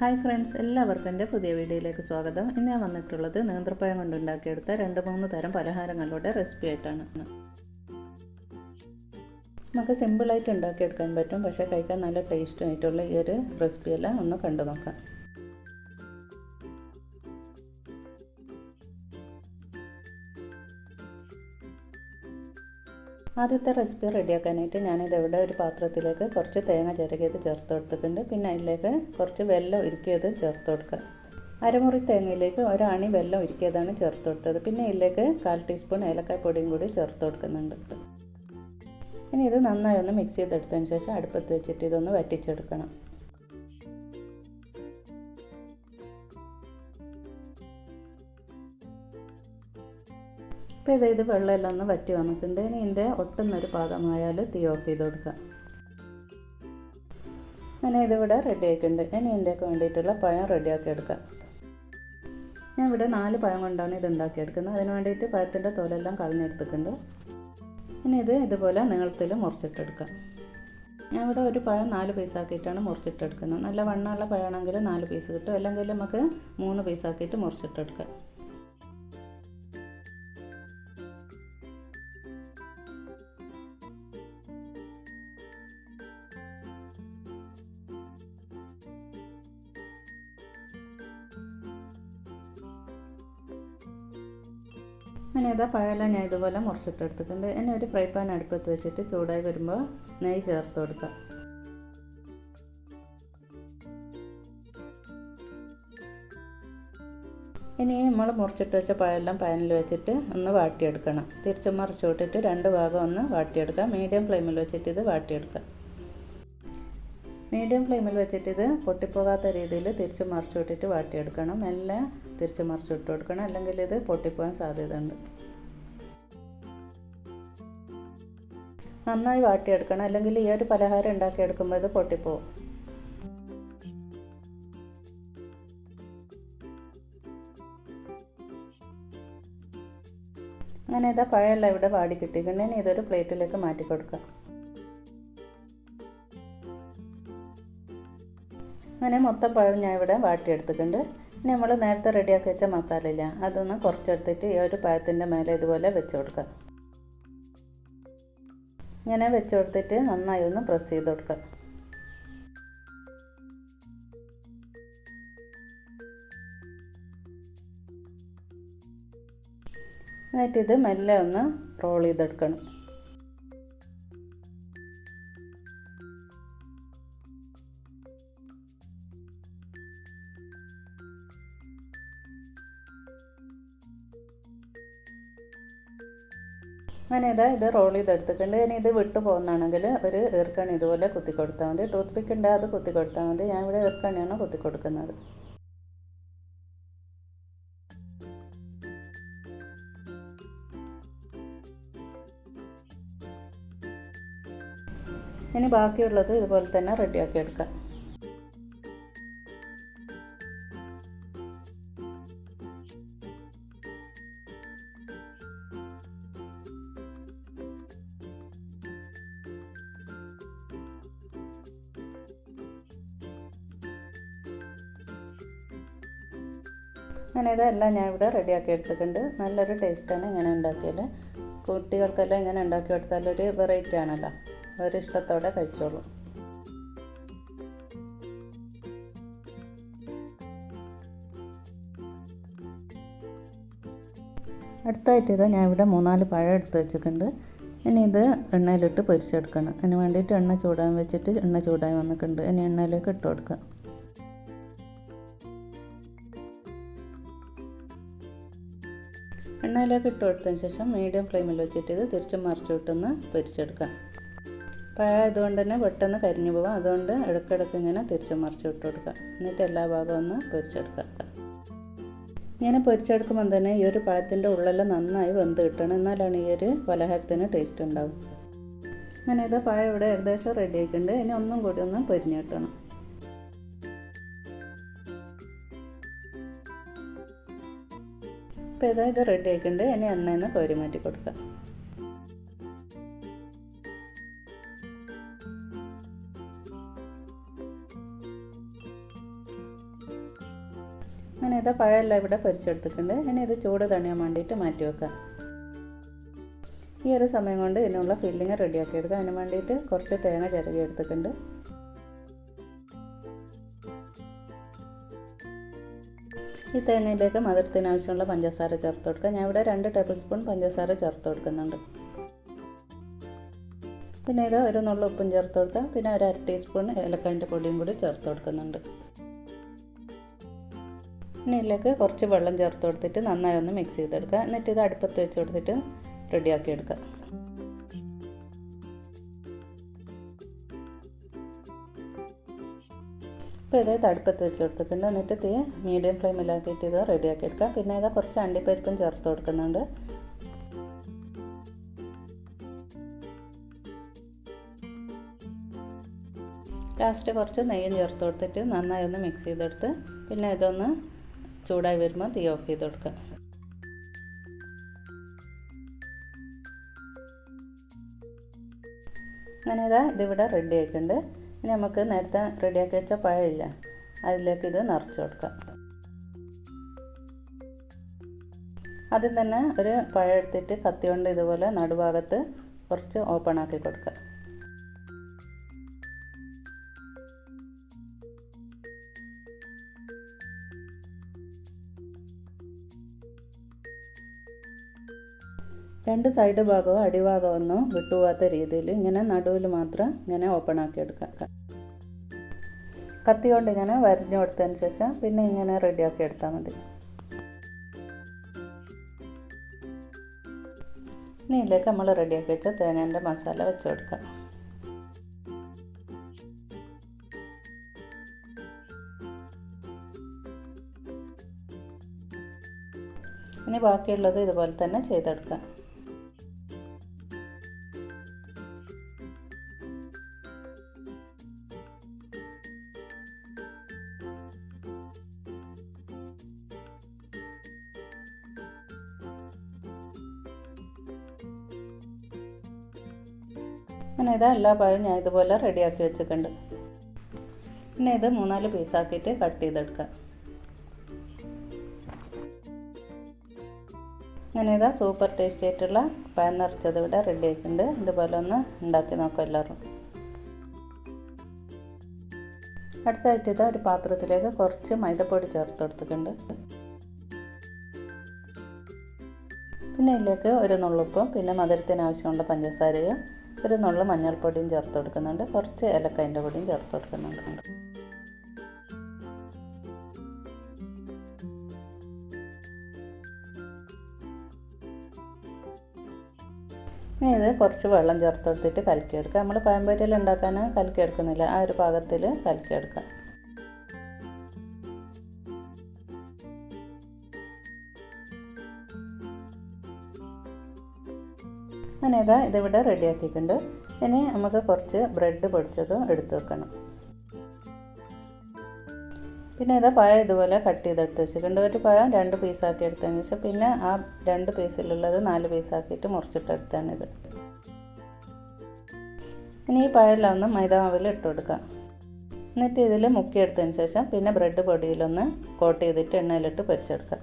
Hi friends എല്ലാവർക്കും എന്റെ പുതിയ വീഡിയോയിലേക്ക് സ്വാഗതം. ഇന്ന് ഞാൻ വന്നിട്ടുള്ളത് നേന്ത്രപ്പഴം കൊണ്ട് ഉണ്ടാക്കിയെടുത്ത രണ്ട് മൂന്ന് തരം പലഹാരങ്ങളുടെ റെസിപ്പി ആയിട്ടാണ്. നമുക്ക് സിമ്പിളായിട്ട് ഉണ്ടാക്കിയെടുക്കാൻ പറ്റും പക്ഷേ കഴിക്കാൻ നല്ല ടേസ്റ്റും ആയിട്ടുള്ള ഈ ഒരു റെസിപ്പിയെല്ലാം ഒന്ന് കണ്ടു നോക്കാം ആദ്യത്തെ റെസിപ്പി റെഡിയാക്കാനായിട്ട് ഞാനിത് ഇവിടെ ഒരു പാത്രത്തിലേക്ക് കുറച്ച് തേങ്ങ ചിരകിയത് ചേർത്ത് കൊടുത്തിട്ടുണ്ട്. പിന്നെ അതിലേക്ക് കുറച്ച് വെല്ലം ഉരുക്കിയത് ചേർത്ത് കൊടുക്കുക. അരമുറി തേങ്ങയിലേക്ക് ഒരണി വെല്ലം ഉരുക്കിയതാണ് ചേർത്ത് കൊടുത്തത്. പിന്നെ ഇതിലേക്ക് കാൽ ടീസ്പൂൺ ഏലക്കായ പൊടിയും കൂടി ചേർത്ത് കൊടുക്കുന്നുണ്ട്. ഇനി ഇത് നന്നായി ഒന്ന് മിക്സ് ചെയ്തെടുത്തതിന് ശേഷം അടുപ്പത്ത് വെച്ചിട്ട് ഇതൊന്ന് വറ്റിച്ചെടുക്കണം. ഇപ്പോൾ ഇത് ഇത് വെള്ളമെല്ലാം ഒന്ന് വറ്റി വന്നിട്ടുണ്ട്. ഇനി ഇതിന്റെ ഒട്ടുന്നൊരു പാകമായാൽ തീ ഓഫ് ചെയ്ത് കൊടുക്കുക. ഞാൻ ഇതിവിടെ റെഡി ആക്കിയിട്ടുണ്ട് ഇനി ഇതിന്റെയൊക്കെ വേണ്ടിയിട്ടുള്ള പഴം റെഡിയാക്കി എടുക്കാം ഞാൻ ഇവിടെ നാല് പഴം കൊണ്ടാണ് ഇത് ഉണ്ടാക്കിയെടുക്കുന്നത് അതിന് വേണ്ടിയിട്ട് പഴത്തിന്റെ തോലെല്ലാം കളഞ്ഞെടുത്തിട്ടുണ്ട്. ഇനി ഇത് ഇതുപോലെ നീളത്തിൽ മുറിച്ചിട്ടെടുക്കാം ഞാൻ ഇവിടെ ഒരു പഴം നാല് പീസാക്കിയിട്ടാണ് മുറിച്ചിട്ടെടുക്കുന്നത് നല്ല വണ്ണമുള്ള പഴമാണെങ്കിൽ നാല് പീസ് കിട്ടും. അല്ലെങ്കിൽ നമുക്ക് മൂന്ന് പീസാക്കിയിട്ട് മുറിച്ചിട്ടെടുക്കാം അങ്ങനെ ഇതാ പഴമെല്ലാം ഞാൻ ഇതുപോലെ മുറിച്ചിട്ടെടുത്തിട്ടുണ്ട്. എന്നെ ഒരു ഫ്രൈ പാൻ അടുപ്പത്ത് വെച്ചിട്ട് ചൂടായി വരുമ്പോൾ നെയ്യ് ചേർത്ത് കൊടുക്കാം. ഇനി നമ്മൾ മുറിച്ചിട്ട് വെച്ച പഴമെല്ലാം പാനിൽ വെച്ചിട്ട് ഒന്ന് വാട്ടിയെടുക്കണം. തിരിച്ചു മറിച്ചു വിട്ടിട്ട് രണ്ട് ഭാഗം ഒന്ന് വാട്ടിയെടുക്കാം. മീഡിയം ഫ്ലെയിമിൽ വെച്ചിട്ട് ഇത് വാട്ടിയെടുക്കാം. മീഡിയം ഫ്ലെയിമിൽ വെച്ചിട്ട് ഇത് പൊട്ടിപ്പോകാത്ത രീതിയിൽ തിരിച്ച് മറിച്ച് വിട്ടിട്ട് വാട്ടിയെടുക്കണം. മെല്ലെ തിരിച്ച് മറിച്ച് വിട്ട് കൊടുക്കണം. അല്ലെങ്കിൽ ഇത് പൊട്ടിപ്പോകാൻ സാധ്യതയുണ്ട്. നന്നായി വാട്ടിയെടുക്കണം. അല്ലെങ്കിൽ ഈ ഒരു പലഹാരം ഉണ്ടാക്കിയെടുക്കുമ്പോൾ ഇത് പൊട്ടിപ്പോകും അങ്ങനെ ഇതാ പഴയല്ല ഇവിടെ വാടി കിട്ടി കിട്ടിയിട്ടുണ്ടെങ്കിൽ ഇതൊരു പ്ലേറ്റിലേക്ക് മാറ്റി കൊടുക്കാം അങ്ങനെ മൊത്തം പഴം ഞാൻ ഇവിടെ വാട്ടിയെടുത്തിട്ടുണ്ട്. ഇനി നമ്മൾ നേരത്തെ റെഡിയാക്കി വെച്ച ഇല്ല അതൊന്ന് കുറച്ചെടുത്തിട്ട് ഈ ഒരു പഴത്തിന്റെ മേലെ ഇതുപോലെ വെച്ച് കൊടുക്കുക ഇങ്ങനെ വെച്ച് കൊടുത്തിട്ട് നന്നായി ഒന്ന് പ്രസ് ചെയ്ത് കൊടുക്കുക എന്നിട്ടിത് മെല്ലെ ഒന്ന് റോൾ ചെയ്തെടുക്കണം. അങ്ങനെ ഇതാ ഇത് റോൾ ചെയ്തെടുത്തിട്ടുണ്ട്. ഇനി ഇത് വിട്ടു പോകുന്നതാണെങ്കിൽ ഒരു ഈർക്കണി ഇതുപോലെ കുത്തി കൊടുത്താൽ മതി. ടൂത്ത് പിക്ക് ഉണ്ട് അത് കുത്തി കൊടുത്താൽ മതി. ഞാൻ ഇവിടെ ഈർക്കണിയാണ് കുത്തി കൊടുക്കുന്നത് ഇനി ബാക്കിയുള്ളത് ഇതുപോലെ തന്നെ റെഡിയാക്കി എടുക്കാം. അങ്ങനെ ഇതെല്ലാം ഞാൻ ഇവിടെ റെഡിയാക്കി എടുത്തിട്ടുണ്ട്. നല്ലൊരു ടേസ്റ്റാണ് ഇങ്ങനെ ഉണ്ടാക്കിയത്. കുട്ടികൾക്കെല്ലാം ഇങ്ങനെ ഉണ്ടാക്കി കൊടുത്താൽ ഒരു വെറൈറ്റി ആണല്ലോ. അവരിഷ്ടത്തോടെ കഴിച്ചോളൂ. അടുത്തായിട്ട് ഇത് ഞാൻ ഇവിടെ മൂന്നാൽ പഴം എടുത്ത് വെച്ചിട്ടുണ്ട്. ഇനി ഇത് എണ്ണയിലിട്ട് പൊരിച്ചെടുക്കണം. അതിന് വേണ്ടിയിട്ട് എണ്ണ ചൂടാൻ വെച്ചിട്ട് എണ്ണ ചൂടാൻ വന്നിട്ടുണ്ട്. ഇനി എണ്ണയിലേക്ക് ഇട്ട് കൊടുക്കുക. എണ്ണയിലേക്ക് ഇട്ട് കൊടുത്തതിന് ശേഷം മീഡിയം ഫ്ലെയിമിൽ വെച്ചിട്ട് ഇത് തിരിച്ചും മറിച്ചു വിട്ടൊന്ന് പൊരിച്ചെടുക്കാം. പഴയതുകൊണ്ട് തന്നെ പെട്ടെന്ന് കരിഞ്ഞു പോകാം അതുകൊണ്ട് ഇടയ്ക്കിടയ്ക്ക് ഇങ്ങനെ തിരിച്ചും മറിച്ച് വിട്ട് കൊടുക്കുക എന്നിട്ട് എല്ലാ ഭാഗവും ഒന്ന് പൊരിച്ചെടുക്കുക ഇങ്ങനെ പൊരിച്ചെടുക്കുമ്പോൾ തന്നെ ഈ ഒരു പഴത്തിന്റെ ഉള്ളെല്ലാം നന്നായി വെന്ത് കിട്ടണം. എന്നാലാണ് ഈ ഒരു പലഹാരത്തിന് ടേസ്റ്റ് ഉണ്ടാവും അങ്ങനെ ഇത് പഴം ഇവിടെ ഏകദേശം റെഡി ഇനി ഒന്നും കൂടി ഒന്ന് പൊരിഞ്ഞു കിട്ടണം. ഇപ്പോൾ ഇതാ ഇത് റെഡി ആയിട്ടുണ്ട് ഇനി എണ്ണയിൽ നിന്ന് കോരി മാറ്റി കൊടുക്കാം. അങ്ങനെ ഇതാ പഴമെല്ലാം ഇവിടെ പൊരിച്ചെടുത്തിട്ടുണ്ട്. ഇനി ഇത് ചൂട് തണിയാൻ വേണ്ടിയിട്ട് മാറ്റി വെക്കാം. ഈ ഒരു സമയം കൊണ്ട് ഇതിനുള്ള ഫില്ലിങ് റെഡിയാക്കി എടുക്കാം. അതിന് വേണ്ടിയിട്ട് കുറച്ച് തേങ്ങ ചിരകി എടുത്തിട്ടുണ്ട്. ഈ തേങ്ങയിലേക്ക് മധുരത്തിനാവശ്യമുള്ള പഞ്ചസാര ചേർത്ത് കൊടുക്കുക ഞാൻ ഇവിടെ രണ്ട് ടേബിൾ സ്പൂൺ പഞ്ചസാര ചേർത്ത് കൊടുക്കുന്നുണ്ട്. പിന്നെ ഇത് ഒരു നുള്ള ഉപ്പും ചേർത്ത് കൊടുക്കുക പിന്നെ ഒരു അര ടീസ്പൂൺ ഏലക്കായന്റെ പൊടിയും കൂടി ചേർത്ത് കൊടുക്കുന്നുണ്ട്. പിന്നെ ഇതിലേക്ക് കുറച്ച് വെള്ളം ചേർത്ത് കൊടുത്തിട്ട് നന്നായി ഒന്ന് മിക്സ് ചെയ്തെടുക്കുക. എന്നിട്ട് ഇത് അടുപ്പത്ത് വെച്ച് കൊടുത്തിട്ട് റെഡിയാക്കി എടുക്കുക. ഇപ്പോൾ ഇത് തടുപ്പത്ത് വെച്ച് കൊടുത്തിട്ടുണ്ട്. എന്നിട്ട് തീ മീഡിയം ഫ്ലെയിമിലാക്കിയിട്ട് ഇത് റെഡിയാക്കി എടുക്കാം. പിന്നെ ഇതാ കുറച്ച് അണ്ടിപ്പരിപ്പും ചേർത്ത് കൊടുക്കുന്നുണ്ട്. ലാസ്റ്റ് കുറച്ച് നെയ്യും ചേർത്ത് കൊടുത്തിട്ട് നന്നായി ഒന്ന് മിക്സ് ചെയ്തെടുത്ത് പിന്നെ ഇതൊന്ന് ചൂടായി വരുമ്പോൾ തീ ഓഫ് ചെയ്ത് കൊടുക്കുക അങ്ങനെ ഇതാ ഇതിവിടെ റെഡി ആയിട്ടുണ്ട്. ഇനി നമുക്ക് നേരത്തെ റെഡിയാക്കി വെച്ച പഴമില്ല. അതിലേക്ക് ഇത് നിറച്ച് കൊടുക്കാം. ആദ്യം തന്നെ ഒരു പഴം എടുത്തിട്ട് കത്തി കൊണ്ട് ഇതുപോലെ നടുഭാഗത്ത് കുറച്ച് ഓപ്പൺ ആക്കി കൊടുക്കുക രണ്ട് സൈഡ് ഭാഗവും അടിഭാഗമൊന്നും വിട്ടുപോകാത്ത രീതിയിൽ ഇങ്ങനെ നടുവിൽ മാത്രം ഇങ്ങനെ ഓപ്പൺ ആക്കി എടുക്കാം. കത്തി കൊണ്ട് ഇങ്ങനെ വരഞ്ഞു കൊടുത്തതിന് ശേഷം പിന്നെ ഇങ്ങനെ റെഡിയാക്കി എടുത്താൽ മതി. ഇനി ഇതിലേക്ക് നമ്മൾ റെഡിയാക്കി വെച്ച തേങ്ങേന്റെ മസാല വെച്ച് കൊടുക്കാം ഇനി ബാക്കിയുള്ളത് ഇതുപോലെ തന്നെ ചെയ്തെടുക്കാം ഇതാ എല്ലാ പഴം ഞാൻ ഇതുപോലെ റെഡിയാക്കി വെച്ചിട്ടുണ്ട്. പിന്നെ ഇത് മൂന്നാൽ പീസാക്കിയിട്ട് കട്ട് ചെയ്തെടുക്കുക അങ്ങനെ ഇതാ സൂപ്പർ ടേസ്റ്റി ആയിട്ടുള്ള പാൻ നിറച്ചത് ഇവിടെ റെഡി ആയിട്ടുണ്ട്. ഇതുപോലെ ഒന്ന് ഉണ്ടാക്കി നോക്കാം എല്ലാവരും. അടുത്തായിട്ട് ഇതാ ഒരു പാത്രത്തിലേക്ക് കുറച്ച് മൈദപ്പൊടി ചേർത്ത് കൊടുത്തിട്ടുണ്ട്. പിന്നെ ഇതിലേക്ക് ഒരു നുള്ളുപ്പും പിന്നെ മധുരത്തിന് ആവശ്യമുള്ള പഞ്ചസാരയും ഒരു നുള്ള മഞ്ഞൾപ്പൊടിയും ചേർത്ത് കൊടുക്കുന്നുണ്ട്. കുറച്ച് ഏലക്കായന്റെ പൊടിയും ചേർത്ത് കൊടുക്കുന്നുണ്ട്. ഇത് കുറച്ച് വെള്ളം ചേർത്ത് കൊടുത്തിട്ട് കലക്കിയെടുക്കുക. നമ്മൾ പഴംപൊരിയിൽ ഉണ്ടാക്കാൻ കലക്കിയെടുക്കുന്നില്ല. ആ ഒരു പാകത്തിൽ കലക്കിയെടുക്കുക. ഇതാ ഇതിവിടെ റെഡിയാക്കിയിട്ടുണ്ട്. ഇനി നമുക്ക് കുറച്ച് ബ്രെഡ് പൊടിച്ചത് എടുത്തു വെക്കണം. പിന്നെ ഇതാ പഴം ഇതുപോലെ കട്ട് ചെയ്തെടുത്ത് വെച്ചിട്ടുണ്ട്. ഒരു പഴം രണ്ട് പീസാക്കി എടുത്തതിന് ശേഷം പിന്നെ ആ രണ്ട് പീസിലുള്ളത് നാല് പീസാക്കിയിട്ട് മുറിച്ചിട്ടെടുത്താണിത്. ഇനി ഈ പഴമെല്ലാം ഒന്ന് മൈദാമാവിൽ ഇട്ട് കൊടുക്കാം. എന്നിട്ട് ഇതിൽ മുക്കിയെടുത്തതിന് ശേഷം പിന്നെ ബ്രെഡ് പൊടിയിലൊന്ന് കോട്ട് ചെയ്തിട്ട് എണ്ണയിലിട്ട് പൊരിച്ചെടുക്കാം.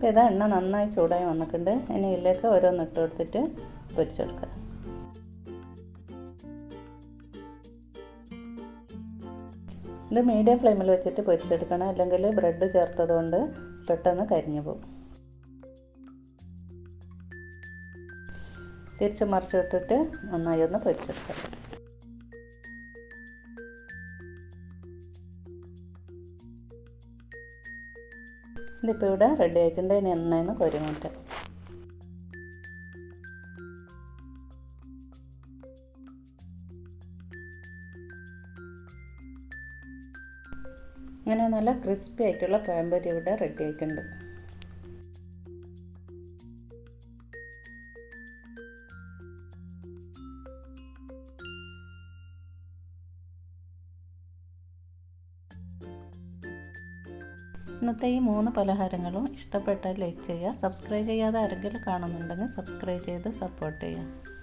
അപ്പോൾ ഇതാ എണ്ണ നന്നായി ചൂടായി വന്നിട്ടുണ്ട്. ഇനി ഇതിലേക്ക് ഓരോന്ന് ഇട്ട് കൊടുത്തിട്ട് പൊരിച്ചെടുക്കുക ഇത് മീഡിയം ഫ്ലെയിമിൽ വെച്ചിട്ട് പൊരിച്ചെടുക്കണം. അല്ലെങ്കിൽ ബ്രെഡ് ചേർത്തതുകൊണ്ട് പെട്ടെന്ന് കരിഞ്ഞു പോകും. തിരിച്ച് മറിച്ചിട്ടിട്ട് നന്നായി ഒന്ന് പൊരിച്ചെടുക്കാം. ഇതിപ്പോൾ ഇവിടെ റെഡി ആയിട്ടുണ്ട്. ഇനി എണ്ണയെന്ന് കൊരുമുട്ട ഇങ്ങനെ നല്ല ക്രിസ്പി ആയിട്ടുള്ള പഴംപൊരി ഇവിടെ റെഡി ആക്കുന്നുണ്ട് ഇന്നത്തെ ഈ മൂന്ന് പലഹാരങ്ങളും ഇഷ്ടപ്പെട്ടാൽ ലൈക്ക് ചെയ്യുക സബ്സ്ക്രൈബ് ചെയ്യാതെ ആരെങ്കിലും കാണുന്നുണ്ടെങ്കിൽ സബ്സ്ക്രൈബ് ചെയ്ത് സപ്പോർട്ട് ചെയ്യുക.